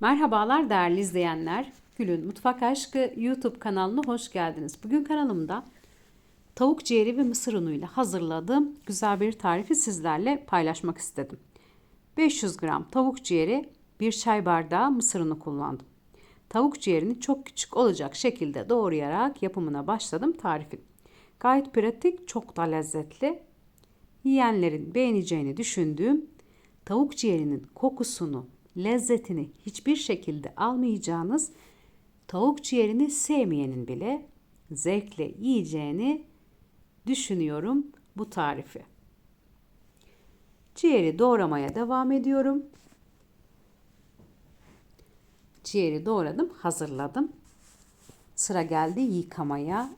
Merhabalar değerli izleyenler. Gül'ün Mutfak Aşkı YouTube kanalına hoş geldiniz. Bugün kanalımda tavuk ciğeri ve mısır unuyla hazırladığım güzel bir tarifi sizlerle paylaşmak istedim. 500 gram tavuk ciğeri, bir çay bardağı mısır unu kullandım. Tavuk ciğerini çok küçük olacak şekilde doğrayarak yapımına başladım tarifin. Gayet pratik, çok da lezzetli. Yiyenlerin beğeneceğini düşündüğüm tavuk ciğerinin kokusunu, lezzetini hiçbir şekilde almayacağınız tavuk ciğerini sevmeyenin bile zevkle yiyeceğini düşünüyorum bu tarifi. Ciğeri doğramaya devam ediyorum. Ciğeri doğradım, hazırladım. Sıra geldi yıkamaya.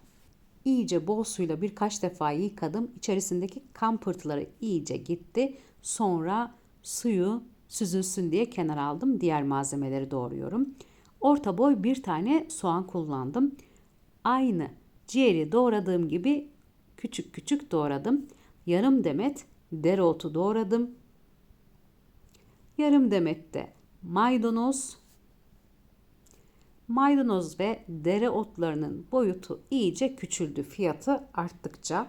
İyice bol suyla birkaç defa yıkadım. İçerisindeki kan pırtıları iyice gitti. Sonra suyu süzülsün diye kenara aldım. Diğer malzemeleri doğruyorum. Orta boy bir tane soğan kullandım. Aynı ciğeri doğradığım gibi küçük küçük doğradım. Yarım demet dereotu doğradım. Yarım demet de maydanoz. Maydanoz ve dereotlarının boyutu iyice küçüldü fiyatı arttıkça.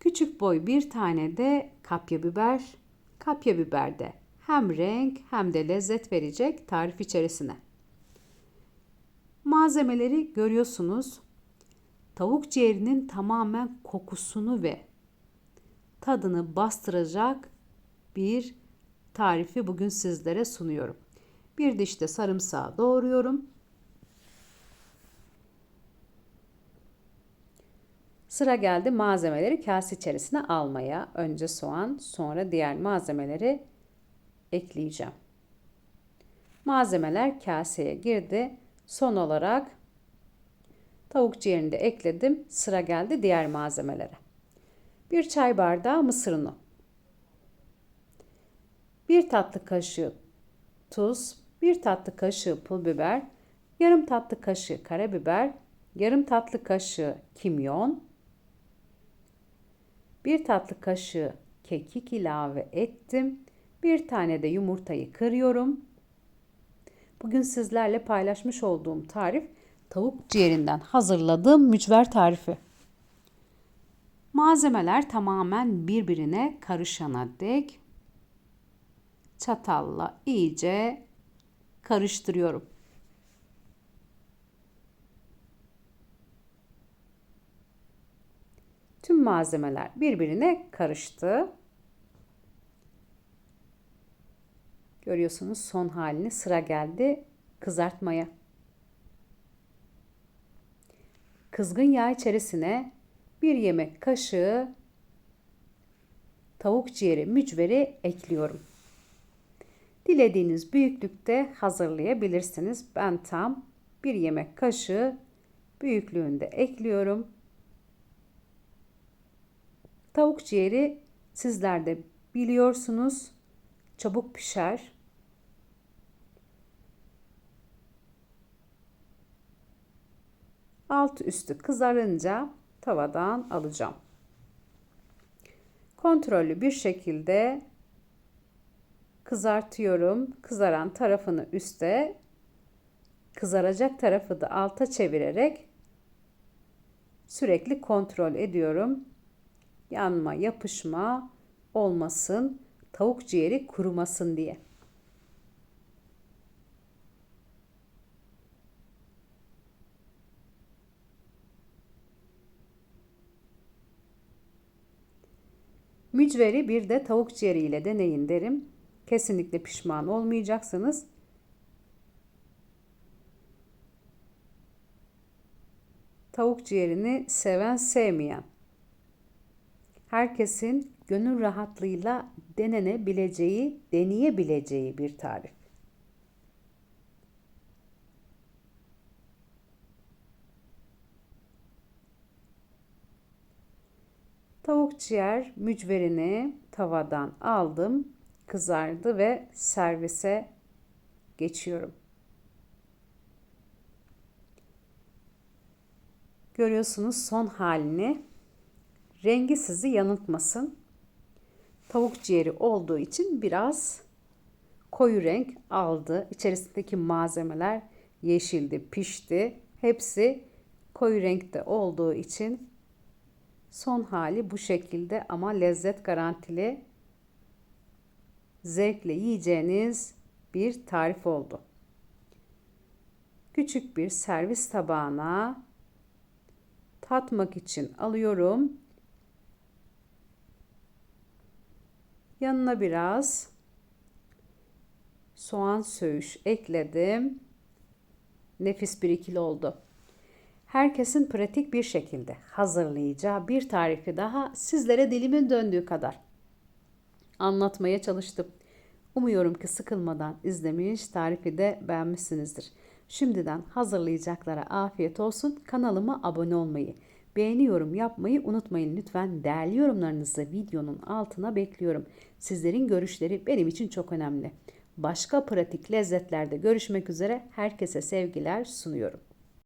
Küçük boy bir tane de kapya biber. Kapya biber de hem renk hem de lezzet verecek tarif içerisine. Malzemeleri görüyorsunuz. Tavuk ciğerinin tamamen kokusunu ve tadını bastıracak bir tarifi bugün sizlere sunuyorum. Bir diş de sarımsağı doğruyorum. Sıra geldi malzemeleri kase içerisine almaya. Önce soğan, sonra diğer malzemeleri ekleyeceğim. Malzemeler kaseye girdi. Son olarak tavuk ciğerini de ekledim. Sıra geldi diğer malzemelere. Bir çay bardağı mısır unu. Bir tatlı kaşığı tuz, bir tatlı kaşığı pul biber, yarım tatlı kaşığı karabiber, yarım tatlı kaşığı kimyon, bir tatlı kaşığı kekik ilave ettim. Bir tane de yumurtayı kırıyorum. Bugün sizlerle paylaşmış olduğum tarif tavuk ciğerinden hazırladığım mücver tarifi. Malzemeler tamamen birbirine karışana dek çatalla iyice karıştırıyorum. Tüm malzemeler birbirine karıştı. Görüyorsunuz son halini sıra geldi kızartmaya. Kızgın yağ içerisine bir yemek kaşığı tavuk ciğeri mücveri ekliyorum. Dilediğiniz büyüklükte hazırlayabilirsiniz. Ben tam bir yemek kaşığı büyüklüğünde ekliyorum. Tavuk ciğeri sizler de biliyorsunuz çabuk pişer. Alt üstü kızarınca tavadan alacağım. Kontrollü bir şekilde kızartıyorum. Kızaran tarafını üste, kızaracak tarafı da alta çevirerek sürekli kontrol ediyorum. Yanma, yapışma olmasın. Tavuk ciğeri kurumasın diye. Mücveri bir de tavuk ciğeri ile deneyin derim. Kesinlikle pişman olmayacaksınız. Tavuk ciğerini seven sevmeyen herkesin gönül rahatlığıyla denenebileceği, deneyebileceği bir tarif. Tavuk ciğer mücverini tavadan aldım, kızardı ve servise geçiyorum. Görüyorsunuz son halini. Rengi sizi yanıltmasın. Tavuk ciğeri olduğu için biraz koyu renk aldı. İçerisindeki malzemeler yeşildi, pişti. Hepsi koyu renkte olduğu için son hali bu şekilde ama lezzet garantili zevkle yiyeceğiniz bir tarif oldu. Küçük bir servis tabağına tatmak için alıyorum. Yanına biraz soğan söğüş ekledim. Nefis bir ikili oldu. Herkesin pratik bir şekilde hazırlayacağı bir tarifi daha sizlere dilimin döndüğü kadar anlatmaya çalıştım. Umuyorum ki sıkılmadan izlemiş, tarifi de beğenmişsinizdir. Şimdiden hazırlayacaklara afiyet olsun. Kanalıma abone olmayı, beğeni yorum yapmayı unutmayın lütfen. Değerli yorumlarınızı videonun altına bekliyorum. Sizlerin görüşleri benim için çok önemli. Başka pratik lezzetlerde görüşmek üzere. Herkese sevgiler sunuyorum.